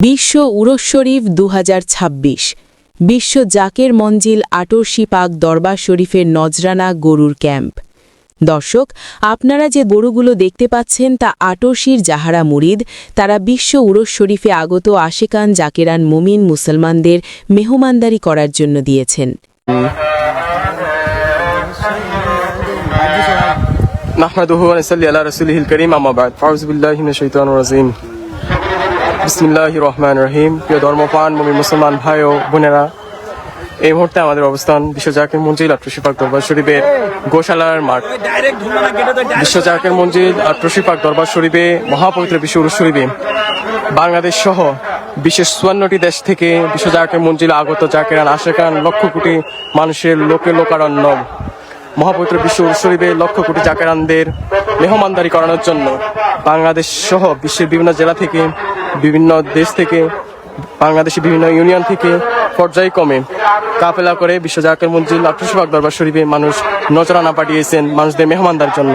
বিশ্ব উরস শরীফ দু বিশ্ব জাকের মঞ্জিল আটরশি পাক দরবার শরীফের নজরানা গরুর ক্যাম্প দর্শক আপনারা যে গরুগুলো দেখতে পাচ্ছেন তা আটরশির জাহারা মুরিদ তারা বিশ্ব উরস শরীফে আগত আশেকান জাকেরান মুমিন মুসলমানদের মেহমানদারি করার জন্য দিয়েছেন نحمده ونصلي على رسوله الكريم أما بعد فأعوذ بالله من الشيطان الرجيم বিসমিল্লাহ রহমান রহিম প্রিয় ধর্মপান মমি মুসলমান ভাই ও বোনেরা, এই মুহূর্তে আমাদের অবস্থান বিশ্ব জাকের মঞ্জিল আট্রসি পাক দরবার শরীফের গোশালার মাঠ। বিশ্ব জাকের মঞ্জিল আট্রসি পাক দরবার শরীফে, মহাপবিত্র বিশ্ব শরীফে বাংলাদেশ সহ বিশেষ চুয়ান্নটি দেশ থেকে বিশ্ব জাকের মঞ্জিল আগত জাকেরান, আশেকান, লক্ষ কোটি মানুষের লোকে লোকারণ্য। মহাপবিত্র বিশ্ব শরীফে লক্ষ কোটি জাকেরানদের মেহমানদারি করানোর জন্য বাংলাদেশ সহ বিশ্বের বিভিন্ন জেলা থেকে বিভিন্ন দেশ থেকে, বাংলাদেশের বিভিন্ন ইউনিয়ন থেকে পর্যায়ক্রমে কাফেলা করে বিশ্ব জাকের মঞ্জিল দরবার শরীফে মানুষ নজরানা পাঠিয়েছেন মানুষদের মেহমানদার জন্য।